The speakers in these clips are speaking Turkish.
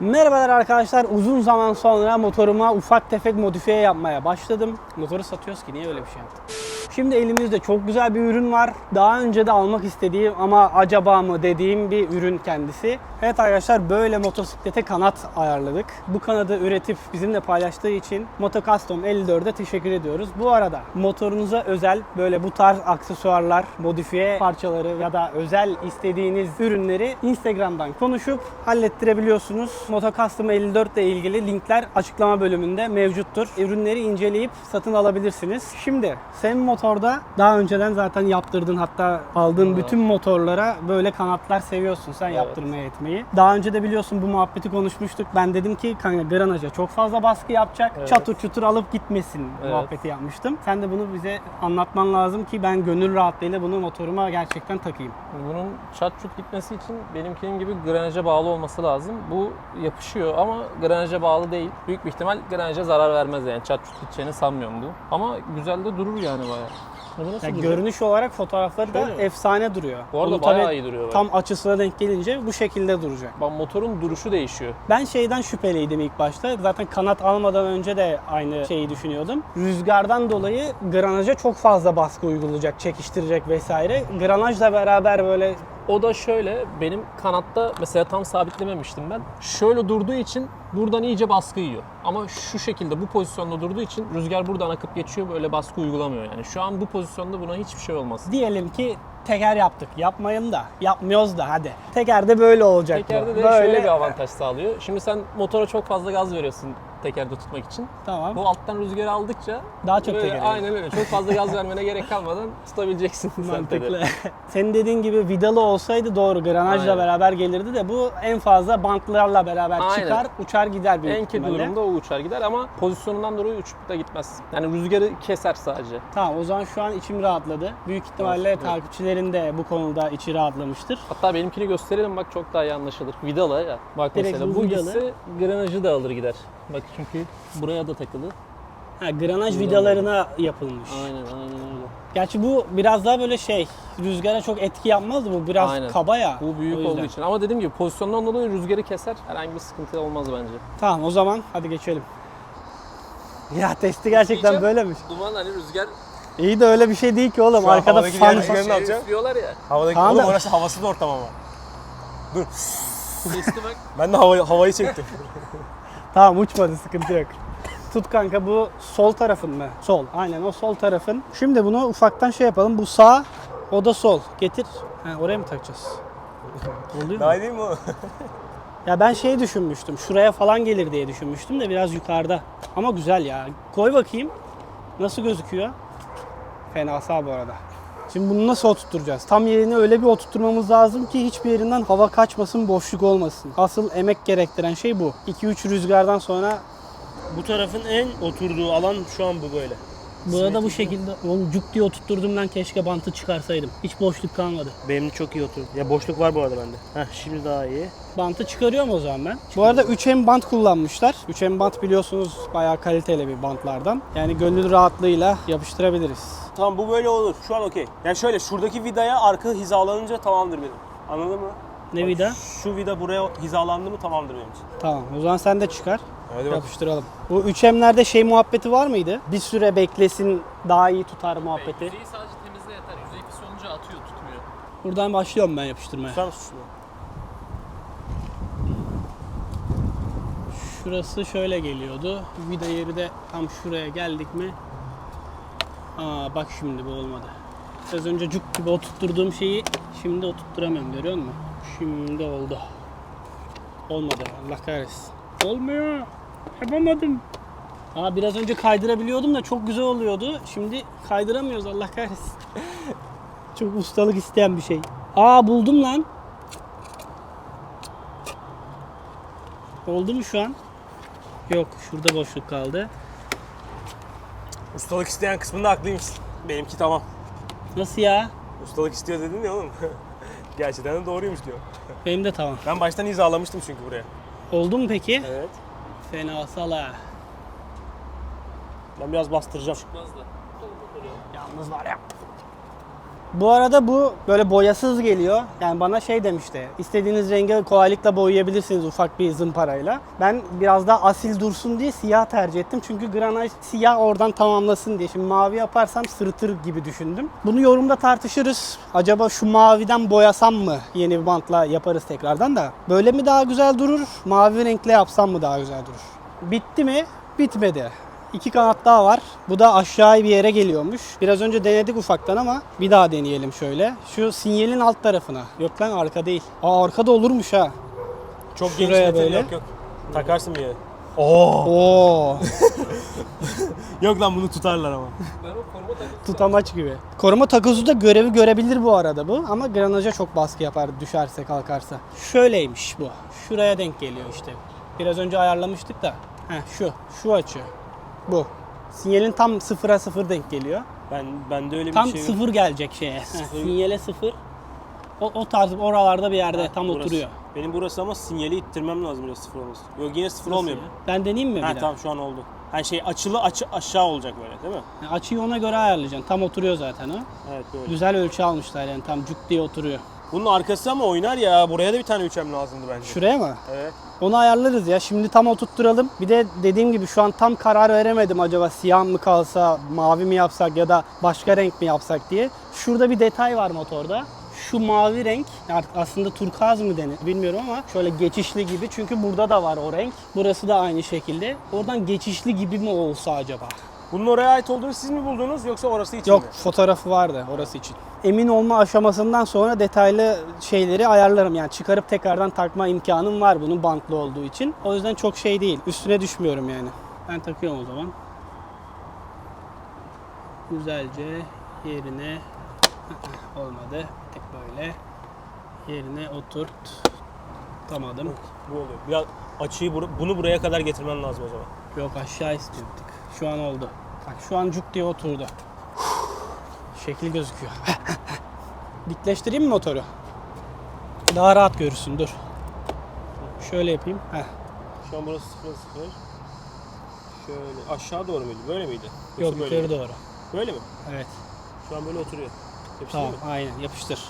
Merhabalar arkadaşlar. Uzun zaman sonra motoruma ufak tefek modifiye yapmaya başladım. Motoru satıyoruz ki niye öyle bir şey yaptım? Şimdi elimizde çok güzel bir ürün var. Daha önce de almak istediğim ama acaba mı dediğim bir ürün kendisi. Evet arkadaşlar böyle motosiklete kanat ayarladık. Bu kanadı üretip bizimle paylaştığı için Moto Custom 54'e teşekkür ediyoruz. Bu arada motorunuza özel böyle bu tarz aksesuarlar, modifiye parçaları ya da özel istediğiniz ürünleri Instagram'dan konuşup hallettirebiliyorsunuz. Moto Custom 54 ile ilgili linkler açıklama bölümünde mevcuttur. Ürünleri inceleyip satın alabilirsiniz. Şimdi sen motorda daha önceden zaten yaptırdın hatta aldığın bütün motorlara böyle kanatlar seviyorsun sen Evet. yaptırmaya etmeyi. Daha önce de biliyorsun bu muhabbeti konuşmuştuk. Ben dedim ki kanka granaja çok fazla baskı yapacak. Evet. Çatır çutur alıp gitmesin Evet. muhabbeti yapmıştım. Sen de bunu bize anlatman lazım ki ben gönül rahatlığıyla bunu motoruma gerçekten takayım. Bunun çat çut gitmesi için benimkinin gibi granaja bağlı olması lazım. Bu yapışıyor ama granaja bağlı değil. Büyük bir ihtimal granaja zarar vermez yani. Çat çut gideceğini sanmıyorum bu. Ama güzel de durur yani bayağı. Nasıl Ya duruyor? görünüş olarak fotoğrafları da Şöyle mi? efsane duruyor. Bu arada Bunu bayağı tabii iyi duruyor. Tam açısına denk gelince bu şekilde duracak. Bak motorun duruşu değişiyor. Ben şeyden şüpheliydim ilk başta. Zaten kanat almadan önce de aynı şeyi düşünüyordum. Rüzgardan dolayı granaja çok fazla baskı uygulayacak, çekiştirecek vesaire. Granajla beraber böyle O da şöyle benim kanatta mesela tam sabitlememiştim ben. Şöyle durduğu için buradan iyice baskı yiyor. Ama şu şekilde bu pozisyonda durduğu için rüzgar buradan akıp geçiyor böyle baskı uygulamıyor yani. Şu an bu pozisyonda buna hiçbir şey olmaz. diyelim ki teker yaptık. Yapmayın da, yapmıyoruz da hadi. Tekerde böyle olacak bu. Tekerde de böyle. şöyle bir avantaj sağlıyor. Şimdi sen motora çok fazla gaz veriyorsun tekerde tutmak için. Tamam. Bu alttan rüzgarı aldıkça Daha çok böyle, teker Aynen öyle. Çok fazla gaz vermene gerek kalmadan tutabileceksin Mantıklı. Senin dediğin gibi vidalı olsaydı doğru granajla Aynen. beraber gelirdi de bu en fazla bantlarla beraber Aynen. çıkar, uçar gider büyük En kötü durumda o uçar gider ama pozisyonundan dolayı uçup da gitmez. Yani rüzgarı keser sadece. Tamam o zaman şu an içim rahatladı. Büyük ihtimalle Evet. Takipçilerin de bu konuda içi rahatlamıştır. Hatta benimkini gösterelim bak çok daha iyi anlaşılır. Vidalı ya. Bak Direkt mesela bu vidalı. gitse granajı da alır gider. Bak çünkü buraya da takılı. Ha, granaj Vidalı. vidalarına yapılmış. Aynen aynen öyle. Gerçi bu biraz daha böyle şey, rüzgara çok etki yapmaz bu biraz Aynen. kaba ya. Bu O büyük yüzden. olduğu için. Ama dediğim gibi pozisyondan dolayı rüzgarı keser. Herhangi bir sıkıntı olmaz bence. Tamam o zaman hadi geçelim. Ya testi gerçekten Diyeceğim. böylemiş. Duman hani rüzgar İyi de öyle bir şey değil ki oğlum. Şu Arkada havadaki fan diğer ya. Havadaki Tamam oğlum da- orası havasız ortam ama. Sesli bak. Ben de havayı, havayı çektim. Tamam uçmadı sıkıntı yok. Tut kanka bu sol tarafın mı? Sol. Aynen o sol tarafın. Şimdi bunu ufaktan şey yapalım. Bu sağ, o da sol. Getir. Ha, oraya mı takacağız? Oluyor mu? Daha iyi değil mi o? Ya ben şey düşünmüştüm. Şuraya falan gelir diye düşünmüştüm de biraz yukarıda. Ama güzel ya. Koy bakayım. Nasıl gözüküyor? Fenasa bu arada. Şimdi bunu nasıl oturtacağız? Tam yerini öyle bir oturtmamız lazım ki hiçbir yerinden hava kaçmasın, boşluk olmasın. Asıl emek gerektiren şey bu. 2-3 rüzgardan sonra Bu tarafın en oturduğu alan şu an bu böyle. Burada bu şekilde oğlum cuk diye oturtturduğumdan keşke bantı çıkarsaydım. Hiç boşluk kalmadı. Benim çok iyi oturdu. Ya boşluk var bu arada bende. Heh şimdi daha iyi. Bantı çıkarıyorum o zaman ben. Bu arada 3M bant kullanmışlar. 3M bant biliyorsunuz bayağı kaliteli bir bantlardan. Yani gönül rahatlığıyla yapıştırabiliriz. tamam bu böyle olur. Şu an okey. Yani şöyle şuradaki vidaya arka hizalanınca tamamdır benim. Anladın mı? Ne vida? Şu vida buraya hizalandı mı tamamdır benim için. Tamam o zaman sen de çıkar. Hadi bak. Yapıştıralım. Bu 3M'lerde şey muhabbeti var mıydı? Bir süre beklesin daha iyi tutar muhabbeti. Yüzeyi sadece temizle yeter. Yüzey pis olunca atıyor tutmuyor. Buradan başlıyorum ben yapıştırmaya. Mısın şunu? Şurası şöyle geliyordu. Vida yeri de tam şuraya geldik mi? Aa bak şimdi bu olmadı. Az önce cuk gibi oturtturduğum şeyi şimdi oturtturamıyorum görüyor musun? Şimdi oldu. Olmadı Allah kahretsin. Olmuyor. Yapamadım. Aa biraz önce kaydırabiliyordum da çok güzel oluyordu. Şimdi kaydıramıyoruz Allah kahretsin. çok ustalık isteyen bir şey. Aa buldum lan. Oldu mu şu an? Yok şurada boşluk kaldı. Ustalık isteyen kısmında haklıymış. Benimki tamam. Nasıl ya? Ustalık istiyor dedin ya oğlum. Gerçekten de doğruymuş diyor. Benim de tamam. Ben baştan hizalamıştım çünkü buraya. Oldu mu peki? Evet. Fena sala. Ben biraz bastıracağım. Çıkmaz da. Yalnız var ya. Bu arada bu böyle boyasız geliyor. Yani bana şey demişti. İstediğiniz rengi kolaylıkla boyayabilirsiniz ufak bir zımparayla. Ben biraz daha asil dursun diye siyah tercih ettim. Çünkü granaj siyah oradan tamamlasın diye. Şimdi mavi yaparsam sırıtır gibi düşündüm. Bunu yorumda tartışırız. Acaba şu maviden boyasam mı? Yeni bir bantla yaparız tekrardan da. Böyle mi daha güzel durur? Mavi renkle yapsam mı daha güzel durur? Bitti mi? Bitmedi. İki kanat daha var. Bu da aşağı bir yere geliyormuş. Biraz önce denedik ufaktan ama bir daha deneyelim şöyle. Şu sinyalin alt tarafına. Yok lan arka değil. Aa arkada olurmuş ha. Çok Şuraya geniş detay böyle. yok yok. Takarsın bir yere. Oo. Oo. Yok lan bunu tutarlar ama. Ben o koruma takısı Tutamaç gibi. Koruma takozu da görevi görebilir bu arada bu ama granaja çok baskı yapar düşerse kalkarsa. Şöyleymiş bu. Şuraya denk geliyor işte. Biraz önce ayarlamıştık da. Heh, şu. Şu açı. Bu. Sinyalin tam sıfıra sıfır denk geliyor. Ben bende öyle bir Tam şey yok. sıfır gelecek şeye. Sıfır. sinyale sıfır. O, o tarz oralarda bir yerde tam Burası. oturuyor. Benim burası ama sinyali ittirmem lazım biraz sıfır olması. Yok yine sıfır olmuyor. Nasıl ya? Ben deneyeyim mi bir Ha daha? tamam şu an oldu. Her şey açılı açı aşağı olacak böyle değil mi? Yani Açıyı ona göre ayarlayacaksın. Tam oturuyor zaten o. Evet böyle. Güzel ölçü almışlar yani tam cuk diye oturuyor. Bunun arkası ama oynar ya. Buraya da bir tane üçem lazımdı bence. Şuraya mı? Evet. Onu ayarlarız ya. Şimdi tam oturtturalım. Bir de dediğim gibi şu an tam karar veremedim acaba siyah mı kalsa, mavi mi yapsak ya da başka renk mi yapsak diye. Şurada bir detay var motorda. Şu mavi renk artık aslında turkuaz mı denir bilmiyorum ama şöyle geçişli gibi çünkü burada da var o renk. Burası da aynı şekilde. Oradan geçişli gibi mi olsa acaba? Bunun oraya ait olduğunu siz mi buldunuz yoksa orası için Yok mi? fotoğrafı vardı orası için. Emin olma aşamasından sonra detaylı şeyleri ayarlarım. Yani çıkarıp tekrardan takma imkanım var bunun bantlı olduğu için. O yüzden çok şey değil. Üstüne düşmüyorum yani. Ben takıyorum o zaman. Güzelce yerine olmadı. Bir tek böyle yerine oturt. Tutamadım. Bu oluyor. Biraz açıyı bur- bunu buraya kadar getirmen lazım o zaman. Yok aşağı istiyorduk. Şu an oldu. Bak şu an cuk diye oturdu. Şekil gözüküyor. Dikleştireyim mi motoru? Daha rahat görürsün dur. Şöyle yapayım. Heh. Şu an burası sıfır sıfır. Şöyle aşağı doğru muydu? Böyle miydi? Yoksa Yok böyle yukarı mi? doğru. Böyle mi? Evet. Şu an böyle oturuyor. Yapıştırayım Tamam mı? aynen yapıştır.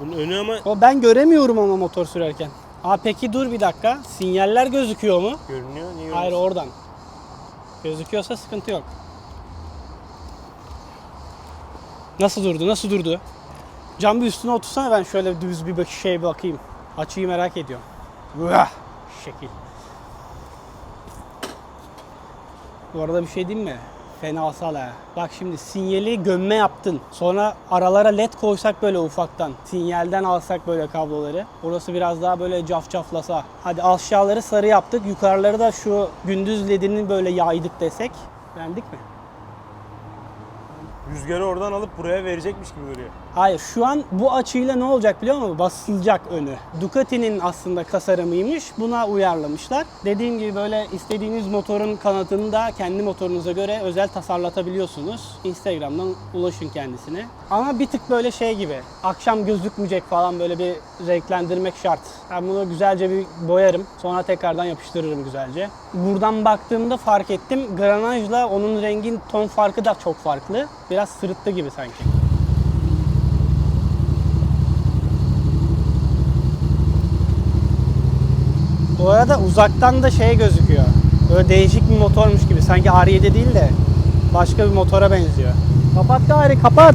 Bunun önü ama O ben göremiyorum ama motor sürerken. Aa peki dur bir dakika. Sinyaller gözüküyor mu? görünüyor. Niye Hayır oradan. Gözüküyorsa sıkıntı yok. Nasıl durdu? Nasıl durdu? Cam bir üstüne otursana ben şöyle düz bir şey bakayım. Açıyı merak ediyorum. Vah! Şekil. Bu arada bir şey diyeyim mi? Fenasal ha. Bak şimdi sinyali gömme yaptın. Sonra aralara led koysak böyle ufaktan. Sinyalden alsak böyle kabloları. Orası biraz daha böyle cafcaflasa. Hadi aşağıları sarı yaptık. Yukarıları da şu gündüz ledini böyle yaydık desek. Beğendik mi? Rüzgarı oradan alıp buraya verecekmiş gibi duruyor. Hayır şu an bu açıyla ne olacak biliyor musun? Basılacak önü. Ducati'nin aslında tasarımıymış. Buna uyarlamışlar. Dediğim gibi böyle istediğiniz motorun kanatını da kendi motorunuza göre özel tasarlatabiliyorsunuz. Instagram'dan ulaşın kendisine. Ama bir tık böyle şey gibi. Akşam gözükmeyecek falan böyle bir renklendirmek şart. Ben bunu güzelce bir boyarım. Sonra tekrardan yapıştırırım güzelce. Buradan baktığımda fark ettim. Granajla onun rengin ton farkı da çok farklı. Biraz sırıttı gibi sanki. Bu arada uzaktan da şey gözüküyor. Böyle değişik bir motormuş gibi. Sanki R7 değil de başka bir motora benziyor. Kapat gari kapat.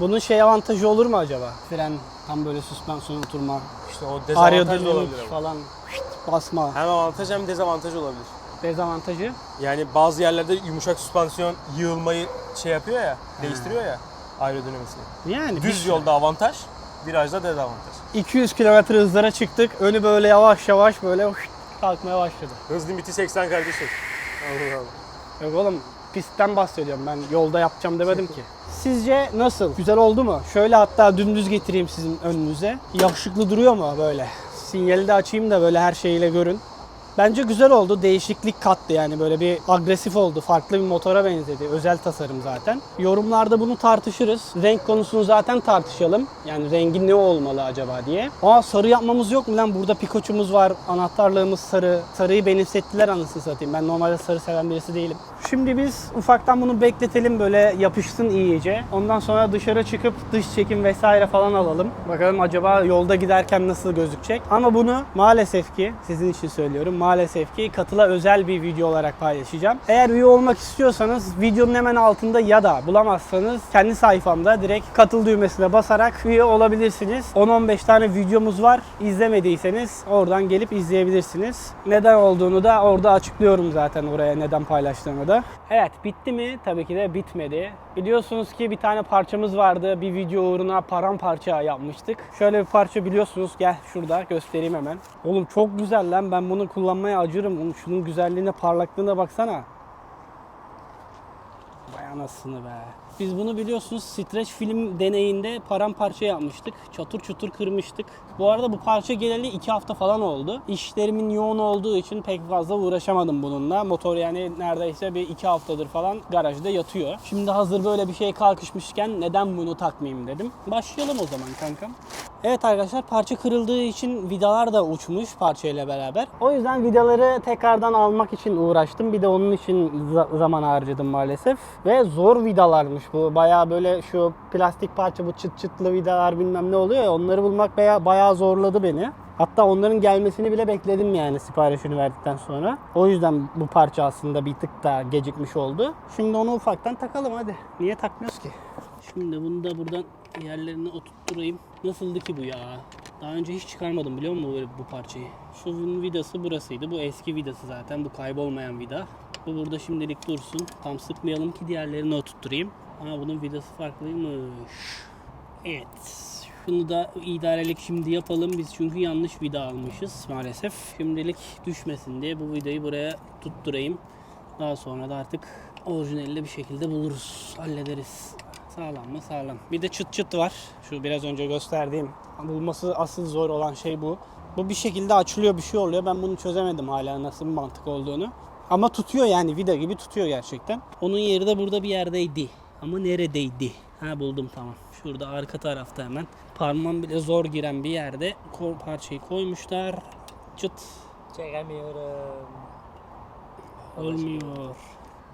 Bunun şey avantajı olur mu acaba? Fren tam böyle süspansiyon oturma. İşte o dezavantaj da olabilir ama. falan basma. Hem avantaj hem dezavantaj olabilir. Dezavantajı. Yani bazı yerlerde yumuşak süspansiyon yığılmayı şey yapıyor ya, değiştiriyor ya aerodinamisini. Yani Düz yolda avantaj, virajda dezavantaj. 200 km hızlara çıktık. Önü böyle yavaş yavaş böyle kalkmaya başladı. Hız limiti 80 kardeşim. Allah Allah. Yok oğlum pistten bahsediyorum ben yolda yapacağım demedim ki. Sizce nasıl? Güzel oldu mu? Şöyle hatta dümdüz getireyim sizin önünüze. Yakışıklı duruyor mu böyle? Sinyali de açayım da böyle her şeyiyle görün. Bence güzel oldu. Değişiklik kattı yani böyle bir agresif oldu. Farklı bir motora benzedi. Özel tasarım zaten. Yorumlarda bunu tartışırız. Renk konusunu zaten tartışalım. Yani rengi ne olmalı acaba diye. Aa sarı yapmamız yok mu lan? Burada pikoçumuz var. Anahtarlığımız sarı. Sarıyı benimsettiler anasını satayım. Ben normalde sarı seven birisi değilim. Şimdi biz ufaktan bunu bekletelim böyle yapışsın iyice. Ondan sonra dışarı çıkıp dış çekim vesaire falan alalım. Bakalım acaba yolda giderken nasıl gözükecek. Ama bunu maalesef ki sizin için söylüyorum. Maalesef ki katıla özel bir video olarak paylaşacağım. Eğer üye olmak istiyorsanız videonun hemen altında ya da bulamazsanız kendi sayfamda direkt katıl düğmesine basarak üye olabilirsiniz. 10-15 tane videomuz var. İzlemediyseniz oradan gelip izleyebilirsiniz. Neden olduğunu da orada açıklıyorum zaten oraya neden paylaştığımı da. Evet bitti mi? Tabii ki de bitmedi. Biliyorsunuz ki bir tane parçamız vardı. Bir video uğruna paramparça yapmıştık. Şöyle bir parça biliyorsunuz. Gel şurada göstereyim hemen. Oğlum çok güzel lan. Ben bunu kullanmaya acırım. Oğlum şunun güzelliğine, parlaklığına baksana. Vay anasını be. Biz bunu biliyorsunuz streç film deneyinde paramparça yapmıştık. Çatır çutur kırmıştık. Bu arada bu parça geleli 2 hafta falan oldu. İşlerimin yoğun olduğu için pek fazla uğraşamadım bununla. Motor yani neredeyse bir 2 haftadır falan garajda yatıyor. Şimdi hazır böyle bir şey kalkışmışken neden bunu takmayayım dedim. Başlayalım o zaman kankam. Evet arkadaşlar parça kırıldığı için vidalar da uçmuş parçayla beraber. O yüzden vidaları tekrardan almak için uğraştım. Bir de onun için za- zaman harcadım maalesef. Ve zor vidalarmış bu. Bayağı böyle şu plastik parça bu çıt çıtlı vidalar bilmem ne oluyor ya onları bulmak bayağı, bayağı zorladı beni. Hatta onların gelmesini bile bekledim yani siparişini verdikten sonra. O yüzden bu parça aslında bir tık daha gecikmiş oldu. Şimdi onu ufaktan takalım hadi. Niye takmıyoruz ki? Şimdi bunu da buradan yerlerine oturtturayım. Nasıldı ki bu ya? Daha önce hiç çıkarmadım biliyor musun böyle bu parçayı? Şu bunun vidası burasıydı. Bu eski vidası zaten. Bu kaybolmayan vida. Bu burada şimdilik dursun. Tam sıkmayalım ki diğerlerini oturtturayım. Aa bunun vidası farklıymış. Evet. Şunu da idarelik şimdi yapalım. Biz çünkü yanlış vida almışız maalesef. Şimdilik düşmesin diye bu vidayı buraya tutturayım. Daha sonra da artık orijinalde bir şekilde buluruz. Hallederiz. Sağlam mı? Sağlam. Bir de çıt çıt var. Şu biraz önce gösterdiğim. Bulması asıl zor olan şey bu. Bu bir şekilde açılıyor bir şey oluyor. Ben bunu çözemedim hala nasıl bir mantık olduğunu. Ama tutuyor yani vida gibi tutuyor gerçekten. Onun yeri de burada bir yerdeydi. Ama neredeydi? Ha buldum tamam. Şurada arka tarafta hemen. Parmağım bile zor giren bir yerde parçayı koymuşlar. Çıt Çekemiyorum. olmuyor.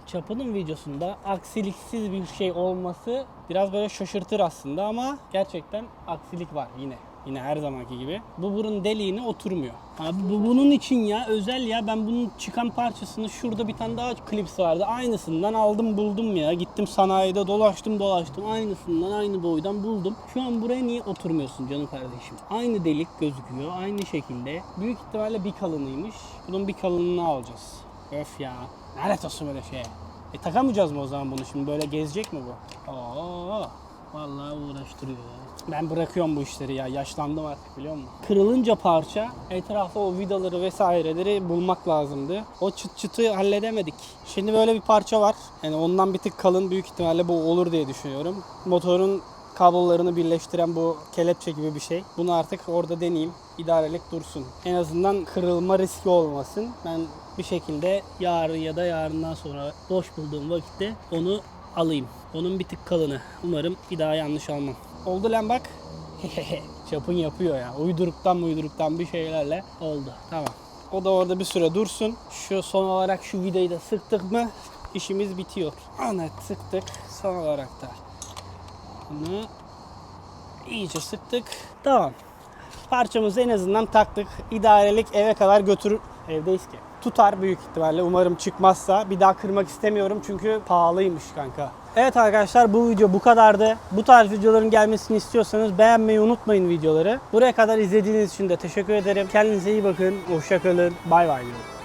Çapının videosunda aksiliksiz bir şey olması biraz böyle şaşırtır aslında ama gerçekten aksilik var yine. Yine her zamanki gibi. Bu burun deliğine oturmuyor. Abi bu bunun için ya özel ya ben bunun çıkan parçasını şurada bir tane daha klips vardı. Aynısından aldım buldum ya. Gittim sanayide dolaştım dolaştım. Aynısından aynı boydan buldum. Şu an buraya niye oturmuyorsun canım kardeşim? Aynı delik gözüküyor. Aynı şekilde. Büyük ihtimalle bir kalınıymış. Bunun bir kalınlığını alacağız. Öf ya. Lanet olsun böyle şeye. E takamayacağız mı o zaman bunu şimdi? Böyle gezecek mi bu? Oo, vallahi uğraştırıyor ya. Ben bırakıyorum bu işleri ya. Yaşlandım artık biliyor musun? Kırılınca parça etrafta o vidaları vesaireleri bulmak lazımdı. O çıt çıtı halledemedik. Şimdi böyle bir parça var. Yani ondan bir tık kalın büyük ihtimalle bu olur diye düşünüyorum. Motorun kablolarını birleştiren bu kelepçe gibi bir şey. Bunu artık orada deneyeyim. İdarelik dursun. En azından kırılma riski olmasın. Ben bir şekilde yarın ya da yarından sonra boş bulduğum vakitte onu alayım. Onun bir tık kalını. Umarım bir daha yanlış almam. Oldu lan bak. Çapın yapıyor ya. Uyduruktan uyduruktan bir şeylerle oldu. Tamam. O da orada bir süre dursun. Şu son olarak şu vidayı da sıktık mı işimiz bitiyor. Evet sıktık. Son olarak da bunu iyice sıktık. Tamam. Parçamızı en azından taktık. İdarelik eve kadar götürür. Evdeyiz ki. Tutar büyük ihtimalle. Umarım çıkmazsa. Bir daha kırmak istemiyorum çünkü pahalıymış kanka. Evet arkadaşlar bu video bu kadardı. Bu tarz videoların gelmesini istiyorsanız beğenmeyi unutmayın videoları. Buraya kadar izlediğiniz için de teşekkür ederim. Kendinize iyi bakın. Hoşçakalın. Bay bay diyorum.